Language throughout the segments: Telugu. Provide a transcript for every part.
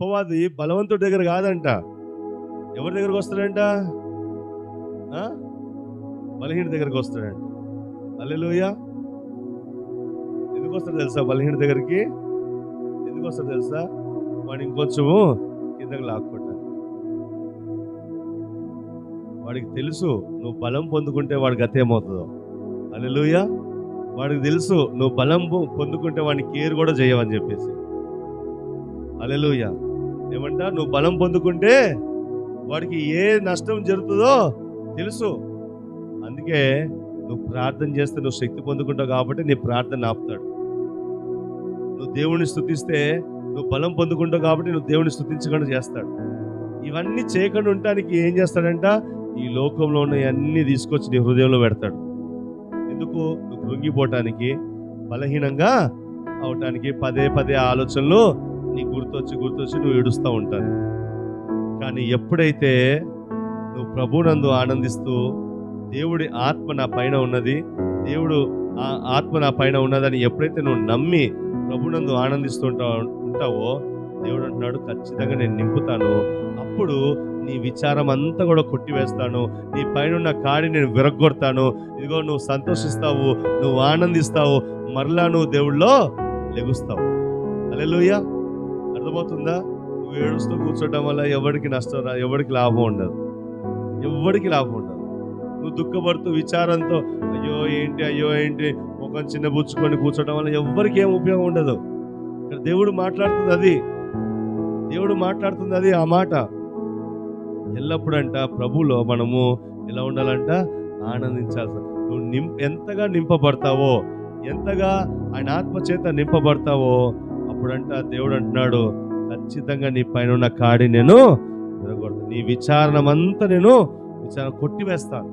అప్పవాది బలవంతుడి దగ్గర కాదంట. ఎవరి దగ్గరకు వస్తాడంట? బలహీన దగ్గరకు వస్తాడంట. అల్లెలుయ ఎందుకు వస్తాడు తెలుసా బలహీన దగ్గరికి? ఎందుకు వస్తాడు తెలుసా? వాడు ఇంకొంచెము కిందకు లాక్కుంటాడు. వాడికి తెలుసు నువ్వు బలం పొందుకుంటే వాడి గతేమవుతుందో అల్లెలుయ వాడికి తెలుసు నువ్వు బలం పొందుకుంటే వాడిని కేర్ కూడా చేయవని చెప్పేసి. అల్లెలుయ ఏమంటా? నువ్వు బలం పొందుకుంటే వాడికి ఏ నష్టం జరుగుతుందో తెలుసు. అందుకే నువ్వు ప్రార్థన చేస్తే నువ్వు శక్తి పొందుకుంటావు కాబట్టి నీ ప్రార్థన ఆపుతాడు. నువ్వు దేవుణ్ణి స్థుతిస్తే నువ్వు బలం పొందుకుంటావు కాబట్టి నువ్వు దేవుని స్థుతించకుండా చేస్తాడు. ఇవన్నీ చేయకుండా ఉండటానికి ఏం చేస్తాడంట? ఈ లోకంలో ఉన్న అన్ని తీసుకొచ్చి నీ హృదయంలో పెడతాడు. ఎందుకు? నువ్వు కృంగిపోవటానికి బలహీనంగా అవటానికి పదే పదే ఆలోచనలు నీ గుర్తొచ్చి గుర్తొచ్చి నువ్వు ఏడుస్తూ ఉంటాను. కానీ ఎప్పుడైతే నువ్వు ప్రభునందు ఆనందిస్తూ దేవుడి ఆత్మ నా పైన ఉన్నది దేవుడు ఆ ఆత్మ నా పైన ఉన్నదని ఎప్పుడైతే నువ్వు నమ్మి ప్రభునందు ఆనందిస్తుంటా ఉంటావో దేవుడు అంటున్నాడు ఖచ్చితంగా నేను నింపుతాను. అప్పుడు నీ విచారం అంతా కూడా కొట్టివేస్తాను. నీ పైన ఉన్న కాడి నేను విరగొడతాను ఇదిగో నువ్వు సంతోషిస్తావు నువ్వు ఆనందిస్తావు. మరలా నువ్వు దేవుళ్ళో లెగుస్తావు. అలెలుయ్యా అర్థమవుతుందా? నువ్వు ఏడుస్తూ కూర్చోటం వల్ల ఎవరికి నష్టం రా ఎవరికి లాభం ఉండదు. ఎవరికి లాభం ఉండదు. నువ్వు దుఃఖపడుతూ విచారంతో అయ్యో ఏంటి అయ్యో ఏంటి? ముఖం చిన్నబుచ్చుకొని కూర్చోటం వల్ల ఎవరికి ఏం ఉపయోగం ఉండదు. ఇక్కడ దేవుడు మాట్లాడుతుంది అది. దేవుడు మాట్లాడుతుంది అది ఆ మాట. ఎల్లప్పుడంట ప్రభులో మనము ఎలా ఉండాలంట? ఆనందించాల్సి నువ్వు నిం ఎంతగా నింపబడతావో ఎంతగా ఆయన ఆత్మ చేత నింపబడతావో అప్పుడంట దేవుడు అంటున్నాడు ఖచ్చితంగా నీ పైన ఉన్న కాడి నేను విరగొడతాను నీ విచారణమంతా నేను విచారణ కొట్టివేస్తాను.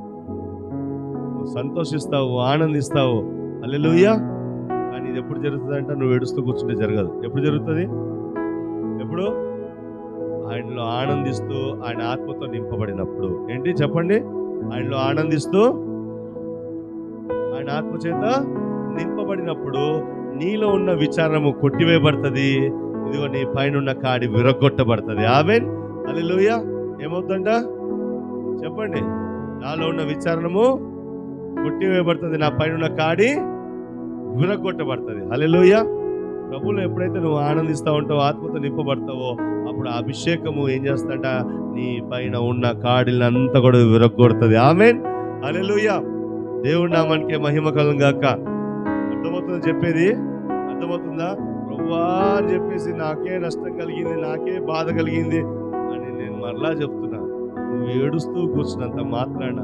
నువ్వు సంతోషిస్తావు ఆనందిస్తావు. అల్లెలుయ్యా కానీ ఇది ఎప్పుడు జరుగుతుంది అంటే నువ్వు ఏడుస్తూ కూర్చుంటే జరగదు. ఎప్పుడు జరుగుతుంది? ఎప్పుడు? ఆయనలో ఆనందిస్తూ ఆయన ఆత్మతో నింపబడినప్పుడు. ఏంటి చెప్పండి? ఆయనలో ఆనందిస్తూ ఆయన ఆత్మ చేత నింపబడినప్పుడు నీలో ఉన్న విచారము కొట్టివేయబడుతుంది. ఇదిగో నీ పైన ఉన్న కాడి విరగొట్టబడుతుంది ఆమెన్. అల్లెలుయ్య ఏమవుతుందంట? చెప్పండి. నాలో ఉన్న విచారణము కొట్టివేయబడుతుంది. నా పైన ఉన్న కాడి విరగొట్టబడుతుంది అలెలుయ ప్రభులు ఎప్పుడైతే నువ్వు ఆనందిస్తూ ఉంటావో ఆత్మతో నింపబడతావో అప్పుడు అభిషేకము ఏం చేస్తాడ నీ పైన ఉన్న కాడిలంతా కూడా విరగొడుతుంది ఆమెన్. అలెలుయ దేవుడు నామానికి మహిమ కలం గాక. అర్థమవుతుందా చెప్పేది? అర్థమవుతుందా? ప్రవ్వా అని చెప్పేసి నాకే నష్టం కలిగింది నాకే బాధ కలిగింది అని నేను మరలా చెప్తున్నా. నువ్వు ఏడుస్తూ కూర్చున్నంత మాత్రాన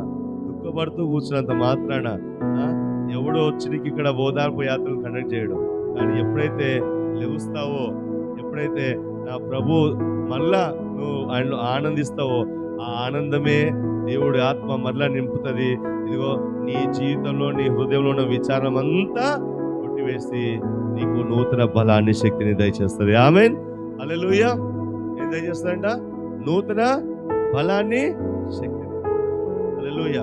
దుఃఖపడుతూ కూర్చున్నంత మాత్రాన ఎవడో వచ్చి నీకు ఇక్కడ ఓదార్పు యాత్రలు కండక్ట్ చేయడం. కానీ ఎప్పుడైతే లెగుస్తావో ఎప్పుడైతే నా ప్రభు మళ్ళా నువ్వు ఆయన ఆనందిస్తావో ఆ ఆనందమే దేవుడి ఆత్మ మరలా నింపుతుంది. ఇదిగో నీ జీవితంలో నీ హృదయంలో ఉన్న విచారం అంతా కొట్టివేసి నీకు నూతన బలాన్ని శక్తిని దయచేస్తుంది. ఆమెన్. అలెలుయ ఏం దయచేస్తుందంట నూతన బలాన్ని శక్తిని. అలెలుయ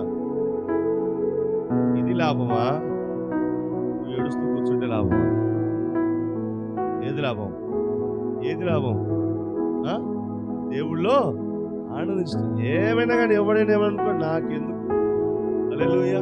ఇది లాభమా? నువ్వు ఏడుస్తూ కూర్చుంటే లాభమా? ఏది లాభం? ఏది లాభం? దేవుళ్ళో ఆనందిస్తుంది ఏమైనా కానీ ఎవడైనా ఏమనుకో నాకెందుకు అలెలుయ